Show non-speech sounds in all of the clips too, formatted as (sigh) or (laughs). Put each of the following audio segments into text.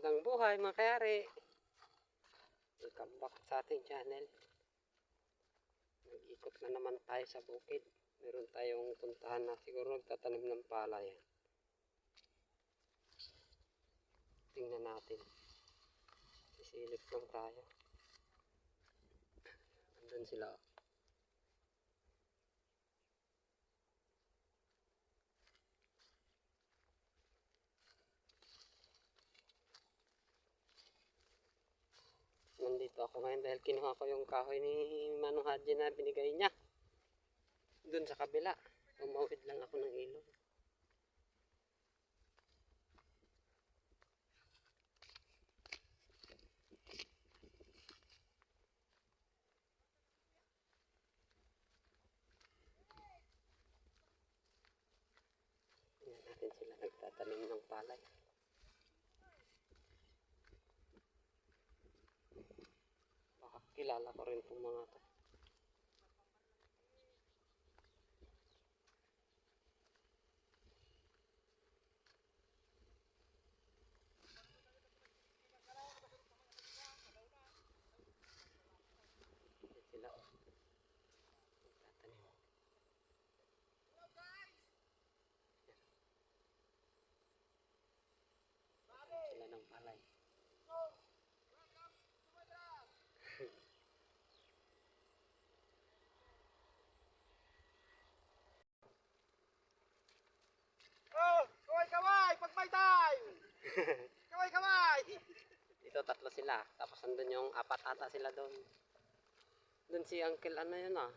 Magandang buhay mga kayari. Welcome back sa ating channel. Nag-ikot na naman tayo sa bukid. Meron tayong puntahan na siguro nagtatanim ng palay. Tingnan natin. Sisilip lang tayo. Andun sila. Nandito ako ngayon dahil kinuha ko yung kahoy ni Manong Hadji na binigay niya. Doon sa kabila. Umawid lang ako ng ilog. Tingnan natin sila nagtatanim ng palay. Baka kilala ko rin itong mga to. Yan sila. oh. Nagtatanim. Sila ng palay. Oh, kaway kaway, pag may time. Kaway kaway. Dito tatlo sila. Tapos andun yung apat ata sila doon. Doon si Uncle ano yun ah.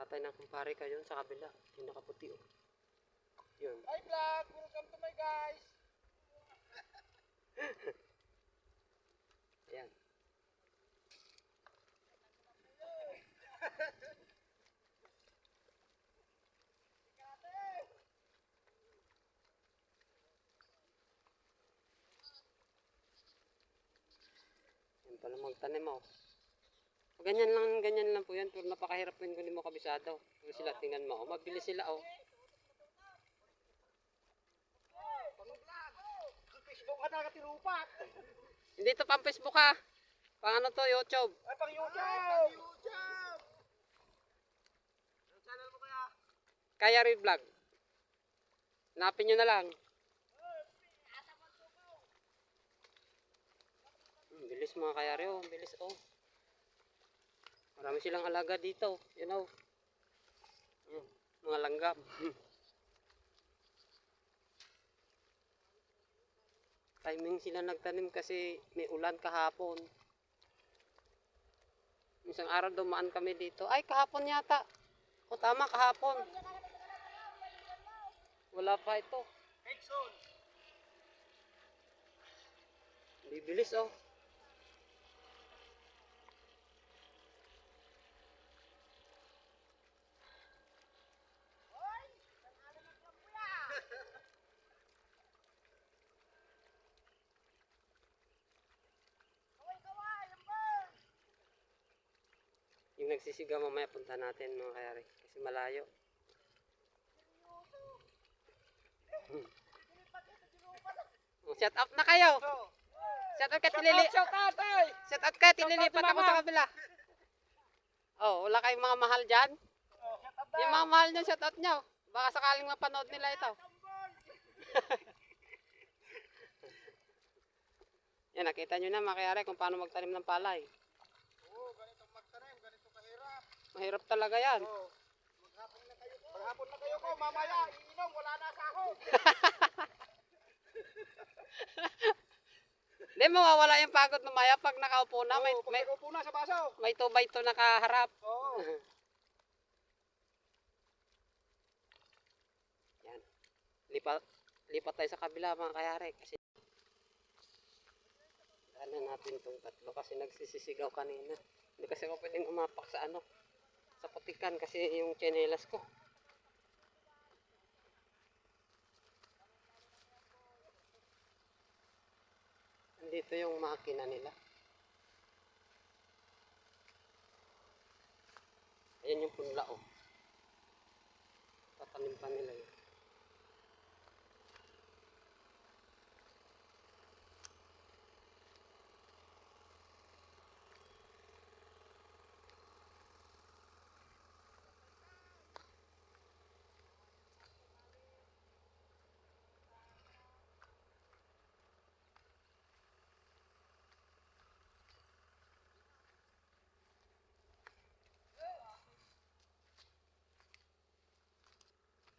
Tatay ng kumpare ka yun sa kabila. Yung nakaputi oh. Yun. Hi vlog, welcome to my guys. Yan pala magtanim oh. Ganyan lang, ganyan lang po yan. Pero napakahirap po yun kung hindi mo kabisado. Pero sila, tingnan mo. Oh, mabilis sila oh. Facebook ka talaga tinupak. Hindi to pang Facebook ha. Pang ano to, YouTube. Ay, pang YouTube. Pang YouTube. Ang channel mo kaya? Kaya rin vlog. Hanapin nyo na lang. Bilis mga kayari oh. Bilis oh. Marami silang alaga dito. Yan oh. Yan, mga langgam. (laughs) Timing sila nagtanim kasi may ulan kahapon. Isang araw dumaan kami dito. Ay, kahapon yata. O tama, kahapon. Wala pa ito. Bibilis oh. Yung nagsisigaw mamaya punta natin mga kayari. Kasi malayo. Oh, Shut up na kayo. Shut up ka shout out, ay. Shut up ka ako to sa kabila. Oh, wala kayong mga mahal dyan? Oh, Yung mga mahal nyo, shut out nyo. Baka sakaling mapanood nila ito. (laughs) Yan, nakita nyo na mga kayari kung paano magtanim ng palay. Oo, ganito magtanim, ganito kahirap. Mahirap talaga yan. Oh, maghapon na kayo ko. Maghapon na kayo ko, mamaya, iinom, wala na sahod. (laughs) Hindi, mawawala yung pagod mamaya pag nakaupo na. May, Oo, pag may, na sa baso. may 2 by 2 nakaharap. Oo. (laughs) Yan. Lipat, lipat tayo sa kabila mga kayari. Kasi ano natin itong tatlo kasi nagsisisigaw kanina. Hindi kasi ako pwedeng umapak sa ano. Sa putikan kasi yung tsinelas ko. Andito yung makina nila. Ayan yung punla oh. Tatanim pa nila yun.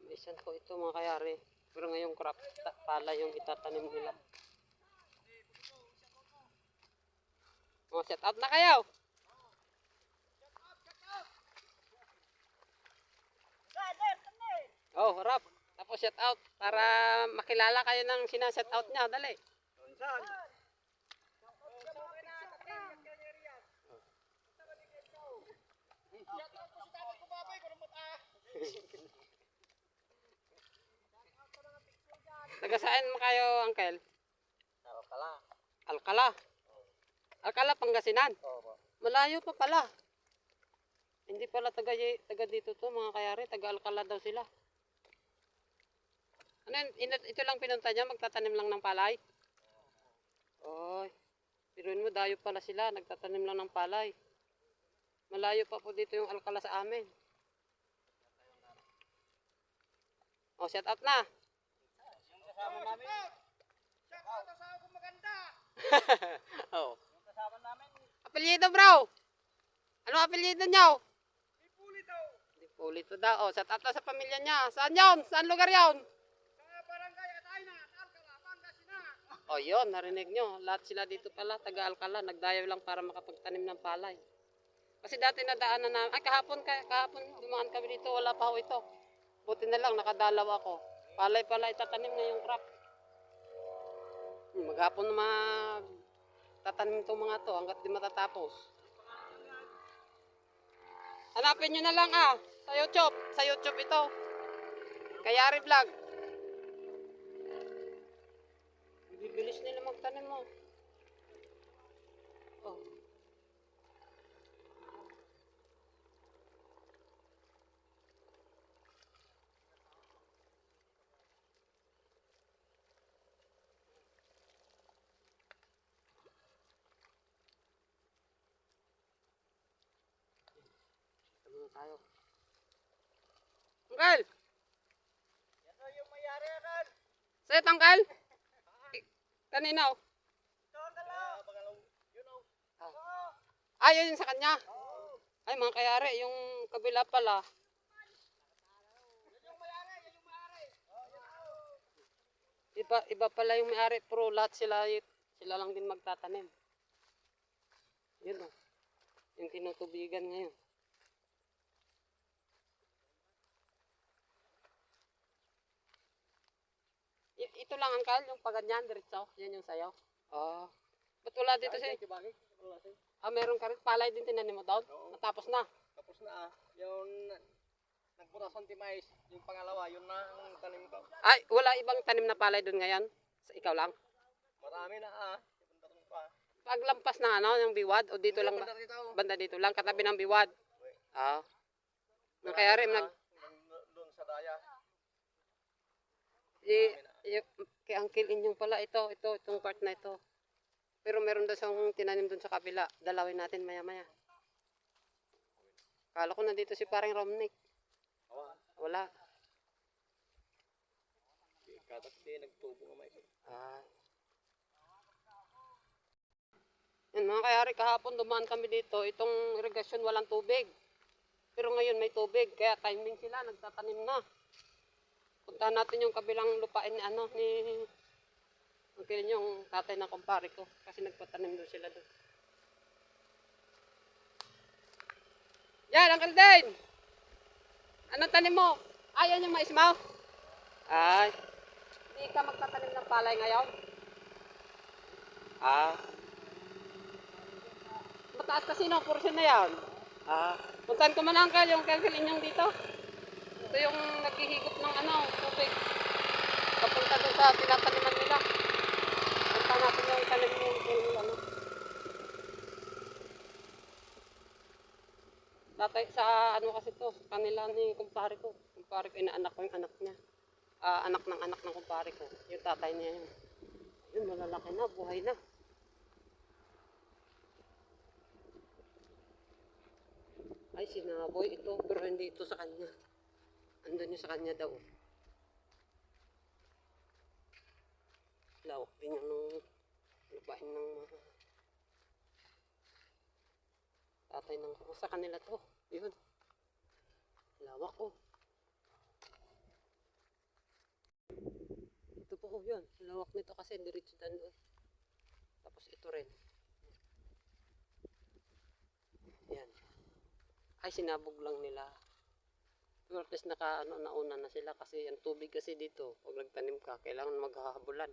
Bilisan ko ito mga kayari. Pero ngayong crop pala yung itatanim nila. Mga set out na kayo. Oh, harap. Tapos set out para makilala kayo ng sinaset out niya. Dali. Saan? Taga saan mo kayo, Uncle? Alkala. Alcala. Alcala, Pangasinan. Oo. Malayo pa pala. Hindi pala taga, taga dito to, mga kayari. Taga Alcala daw sila. Ano yun? Ito lang pinunta niya, magtatanim lang ng palay? Oy. Piruin mo, dayo pala sila. Nagtatanim lang ng palay. Malayo pa po dito yung Alcala sa amin. Oh, set out na. Kasama namin. Shout out sa ako maganda. (laughs) oh. Yung kasama namin, Apelyido, bro. Ano apelyido niyo? ipuli daw. Di po ulit daw. Oh, out na sa pamilya niya. Saan yon? Saan lugar yon? Sa barangay Atayna, Alcala, Pangasinan. Oh, yun, narinig nyo. Lahat sila dito pala, taga Alcala, nagdayo lang para makapagtanim ng palay. Kasi dati nadaanan na, ay kahapon, kah- kahapon dumaan kami dito, wala pa ho ito. Buti na lang, nakadalaw ako. Palay pala itatanim na yung crop. Hmm, Maghapon mag tatanim itong mga to hanggat di matatapos. Hanapin nyo na lang ah, sa YouTube. Sa YouTube ito. Kayari Vlog. Bibilis nila magtanim mo. Oh. Tayo. Uncle! Yan daw yung mayari kan. Sa'yo, tangkal? (laughs) Kanina, oh. Ito ang dalaw. Pangalaw. Yun oh. Ah. Ah, yun yung sa kanya. Oo. Ay, mga kayari, yung kabila pala. Yan yung mayari, yan yung mayari. Oo, yan oh. Iba, iba pala yung may-ari, pero lahat sila, sila lang din magtatanim. Yun oh. Yung tinutubigan ngayon. I- ito lang ang kal, yung paganyan, diretso. Yan yung sayo. Oh. Ba't wala dito siya? Kibagay, wala siya. Ah, meron ka rin palay din tinanim mo doon? Oo. Natapos na. Tapos na ah. Yung nagbutas ng timais, yung pangalawa, yun na ang tanim ko. Ay, wala ibang tanim na palay doon ngayon? Sa ikaw lang? Marami na ah. Ibang tanim pa. Paglampas ng ano, yung biwad, o dito lang ba? Banda rito. Banda dito lang, katabi ng biwad. Ah. Nang kaya rin, nag, Doon sa daya. y, y, kay Uncle Inyong pala, ito, ito, itong part na ito. Pero meron daw siyang tinanim doon sa kabila. Dalawin natin maya maya. Kala ko nandito si paring Romnick. Wala. Katak di nagtubo nga may. Ah. Yan mga kayari, kahapon dumaan kami dito. Itong irrigation walang tubig. Pero ngayon may tubig. Kaya timing sila, nagtatanim na. Punta natin yung kabilang lupain ni ano, ni ang kilin yung tatay ng kumpare ko. Kasi nagpatanim doon sila doon. Yan, Uncle Dane! Anong tanim mo? Ayan yung mais mo? Ay. Hindi ka magtatanim ng palay ngayon? Ah. Mataas kasi no, portion na yan. Ah. Puntahan ko man uncle, yung uncle inyong dito. Ito yung naghihigop ng ano, tubig. Papunta doon sa tinataniman nila. Punta natin yung tanim yung, yung ano. Tatay, sa ano kasi to, kanila ni kumpare ko. Kumpare ko, inaanak ko yung anak niya. Ah, anak ng anak ng kumpare ko. Yung tatay niya yun. Yun, malalaki na, buhay na. Ay, sinaboy ito, pero hindi ito sa kanya. Andun yung sa kanya daw. Lawak din yung nung lupain ng mga tatay ng sa kanila to. Yun. Lawak oh. Yun, lawak nito kasi diretso dan doon. Tapos ito rin. Yan. Ay, sinabog lang nila. Pero at least naka, ano, nauna na sila kasi ang tubig kasi dito, pag nagtanim ka, kailangan maghahabulan.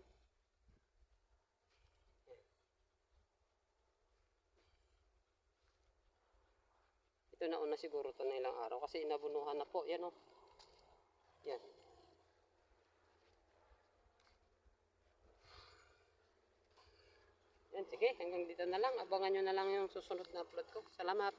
Ito na una siguro to na ilang araw kasi inabunuhan na po. Yan o. Yan. Yan, sige, hanggang dito na lang. Abangan nyo na lang yung susunod na upload ko. Salamat.